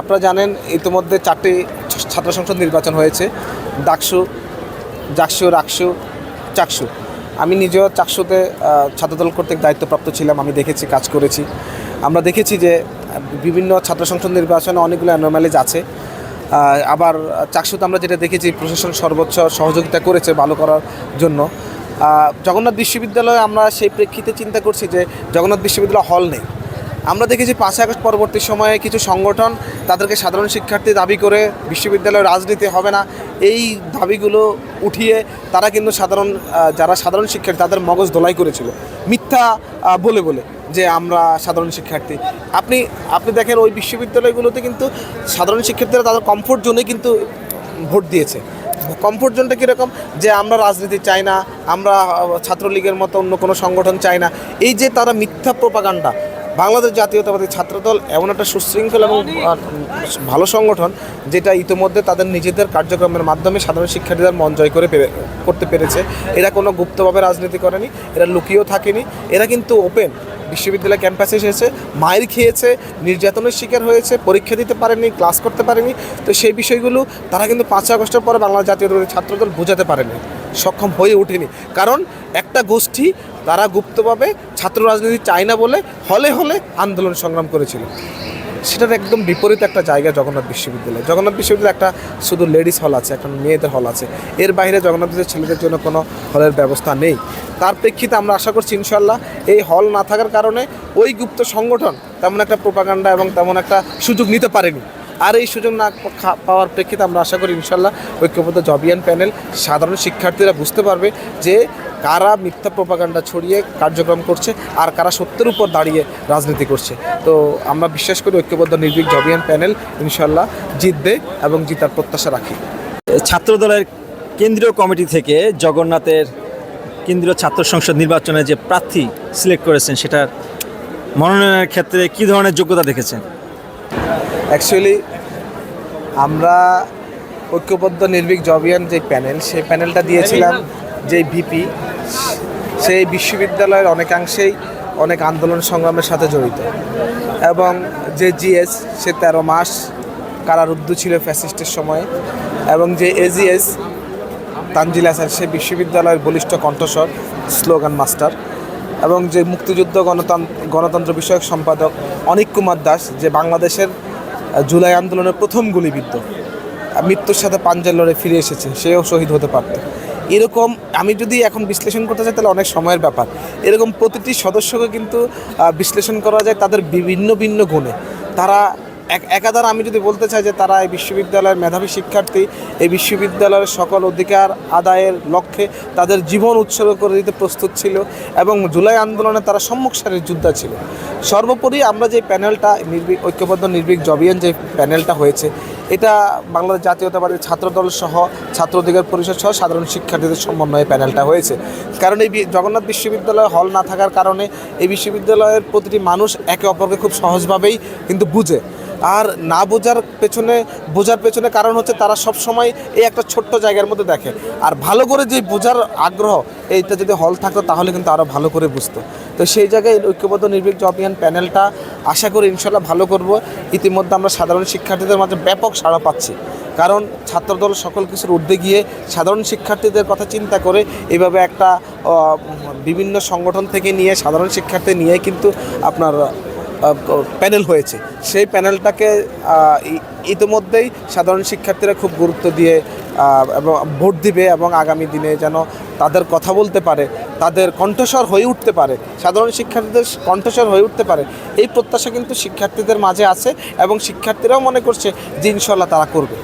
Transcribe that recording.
আপনারা জানেন, ইতিমধ্যে চারটি ছাত্র সংসদ নির্বাচন হয়েছে। ডাকসু, জাকসু, রাকসু, চাকসু। আমি নিজেও চাকসুতে ছাত্রদল কর্তৃক দায়িত্বপ্রাপ্ত ছিলাম, আমি দেখেছি, কাজ করেছি। আমরা দেখেছি যে, বিভিন্ন ছাত্র সংসদ নির্বাচনে অনেকগুলো অ্যানোম্যালিজ আছে। আবার চাকসুতে আমরা যেটা দেখেছি, প্রশাসন সর্বোচ্চ সহযোগিতা করেছে ভালো করার জন্য। জগন্নাথ বিশ্ববিদ্যালয়ে আমরা সেই প্রেক্ষিতে চিন্তা করছি যে, জগন্নাথ বিশ্ববিদ্যালয় হল নেই। আমরা দেখেছি পাঁচই আগস্ট পরবর্তী সময়ে কিছু সংগঠন তাদেরকে সাধারণ শিক্ষার্থী দাবি করে বিশ্ববিদ্যালয়ের রাজনীতি হবে না। এই দাবিগুলো উঠিয়ে তারা কিন্তু সাধারণ যারা সাধারণ শিক্ষার্থী তাদের মগজ ধোলাই করেছিল। মিথ্যা বলে বলে যে আমরা সাধারণ শিক্ষার্থী। আপনি আপনি দেখেন ওই বিশ্ববিদ্যালয়গুলোতে কিন্তু সাধারণ শিক্ষার্থীরা তাদের কমফোর্ট জোনে কিন্তু ভোট দিয়েছে। কমফোর্ট জোনটা কীরকম? যে আমরা রাজনীতি চাই না, আমরা ছাত্রলীগের মতো অন্য কোনো সংগঠন চাই না। এই যে তারা মিথ্যা প্রোপাগান্ডা বাংলাদেশ জাতীয়তাবাদী ছাত্রদল এমন একটা সুশৃঙ্খল এবং ভালো সংগঠন যেটা ইতিমধ্যে তাদের নিজেদের কার্যক্রমের মাধ্যমে সাধারণ শিক্ষার্থীদের মন জয় করে করতে পেরেছে। এরা কোনো গুপ্তভাবে রাজনীতি করেনি, এরা লুকিয়েও থাকেনি। এরা কিন্তু ওপেন। বিশ্ববিদ্যালয় ক্যাম্পাসে এসেছে মায়ের খেয়েছে, নির্যাতনের শিকার হয়েছে, পরীক্ষা দিতে পারেনি, ক্লাস করতে পারেনি। তো সেই বিষয়গুলো তারা কিন্তু পাঁচই আগস্টের পরে বাংলা জাতীয়তাবাদী ছাত্রদল বোঝাতে পারেনি, সক্ষম হয়ে ওঠেনি। কারণ একটা গোষ্ঠী তারা গুপ্তভাবে ছাত্র রাজনীতি চায় না বলে হলে হলে আন্দোলন সংগ্রাম করেছিল। সেটার একদম বিপরীত একটা জায়গা জগন্নাথ বিশ্ববিদ্যালয়। জগন্নাথ বিশ্ববিদ্যালয়ে একটা শুধু লেডিস হল আছে, একটা মেয়েদের হল আছে। এর বাইরে জগন্নাথ ছেলেদের জন্য কোনো হলের ব্যবস্থা নেই। তার প্রেক্ষিতে আমরা আশা করছি ইনশাল্লাহ এই হল না থাকার কারণে ওই গুপ্ত সংগঠন তেমন একটা প্রোপাগান্ডা এবং তেমন একটা সুযোগ নিতে পারেনি। আর এই সুযোগ না পাওয়ার প্রেক্ষিতে আমরা আশা করি ইনশাল্লাহ ঐক্যবদ্ধ জবিয়ান প্যানেল সাধারণ শিক্ষার্থীরা বুঝতে পারবে যে কারা মিথ্যা প্রোপাগান্ডা ছড়িয়ে কার্যক্রম করছে আর কারা সত্যের উপর দাঁড়িয়ে রাজনীতি করছে। তো আমরা বিশ্বাস করি ঐক্যবদ্ধ নির্ভীক জবিয়ান প্যানেল ইনশাল্লাহ জিতবে এবং জিতার প্রত্যাশা রাখি। ছাত্রদলের কেন্দ্রীয় কমিটি থেকে জগন্নাথের কেন্দ্রীয় ছাত্র সংসদ নির্বাচনে যে প্রার্থী সিলেক্ট করেছেন সেটার মনোনয়নের ক্ষেত্রে কী ধরনের যোগ্যতা দেখেছেন? অ্যাকচুয়ালি আমরা ঐক্যবদ্ধ নির্ভীক জবিয়ান যে প্যানেল সেই প্যানেলটা দিয়েছিলাম যে ভিপি। সেই বিশ্ববিদ্যালয়ের অনেকাংশেই অনেক আন্দোলন সংগ্রামের সাথে জড়িত। এবং যে জিএস, সে তেরো মাস কারারুদ্ধ ছিল ফ্যাসিস্টের সময়ে এবং যে এজিএস, তানজিল হাসান, সে বিশ্ববিদ্যালয়ের বলিষ্ঠ কণ্ঠস্বর, স্লোগান মাস্টার এবং যে মুক্তিযুদ্ধ গণতন্ত্র গণতন্ত্র বিষয়ক সম্পাদক অনিক কুমার দাস, যে বাংলাদেশের জুলাই আন্দোলনের প্রথম গুলিবিদ্ধ, মৃত্যুর সাথে পাঞ্জার লড়ে ফিরে এসেছে, সেও শহীদ হতে পারত। এরকম আমি যদি এখন বিশ্লেষণ করতে চাই, তাহলে অনেক সময়ের ব্যাপার। এরকম প্রতিটি সদস্যকে কিন্তু বিশ্লেষণ করা যায় তাদের বিভিন্ন ভিন্ন গুণে। তারা এক, একাধার আমি যদি বলতে চাই যে তারা এই বিশ্ববিদ্যালয়ের মেধাবী শিক্ষার্থী, এই বিশ্ববিদ্যালয়ের সকল অধিকার আদায়ের লক্ষ্যে তাদের জীবন উৎসর্গ করে দিতে প্রস্তুত ছিল এবং জুলাই আন্দোলনে তারা সম্মুখ সারির যোদ্ধা ছিল। সর্বোপরি আমরা যে প্যানেলটা নির্ভীক ঐক্যবদ্ধ নির্ভীক জবিয়ান যে প্যানেলটা হয়েছে এটা বাংলাদেশ জাতীয়তাবাদী ছাত্রদল সহ ছাত্র অধিকার পরিষদ সহ সাধারণ শিক্ষার্থীদের সমন্বয়ে প্যানেলটা হয়েছে। কারণ এই জগন্নাথ বিশ্ববিদ্যালয় হল না থাকার কারণে এই বিশ্ববিদ্যালয়ের প্রতিটি মানুষ একে অপরকে খুব সহজভাবেই কিন্তু বুঝে। আর না বোঝার পেছনে বোঝার পেছনে কারণ হচ্ছে তারা সব সময় এই একটা ছোট্ট জায়গার মধ্যে দেখে। আর ভালো করে যে বোঝার আগ্রহ এইটা যদি হল থাকতো তাহলে কিন্তু আরও ভালো করে বুঝতো। তো সেই জায়গায় ঐক্যবদ্ধ নির্ভীক জবিয়ান প্যানেলটা আশা করি ইনশাল্লাহ ভালো করব। ইতিমধ্যে আমরা সাধারণ শিক্ষার্থীদের মাঝে ব্যাপক সাড়া পাচ্ছে। কারণ ছাত্রদল সকল কিছুর ঊর্ধ্বে গিয়ে সাধারণ শিক্ষার্থীদের কথা চিন্তা করে এভাবে একটা বিভিন্ন সংগঠন থেকে নিয়ে সাধারণ শিক্ষার্থী নিয়ে কিন্তু আপনার প্যানেল হয়েছে। সেই প্যানেলটাকে ইতিমধ্যেই সাধারণ শিক্ষার্থীরা খুব গুরুত্ব দিয়ে এবং ভোট দিবে এবং আগামী দিনে যেন তাদের কথা বলতে পারে, তাদের কণ্ঠস্বর হয়ে উঠতে পারে, সাধারণ শিক্ষার্থীদের কণ্ঠস্বর হয়ে উঠতে পারে, এই প্রত্যাশা কিন্তু শিক্ষার্থীদের মাঝে আছে এবং শিক্ষার্থীরাও মনে করছে যে ইনশাল্লাহ তারা করবে।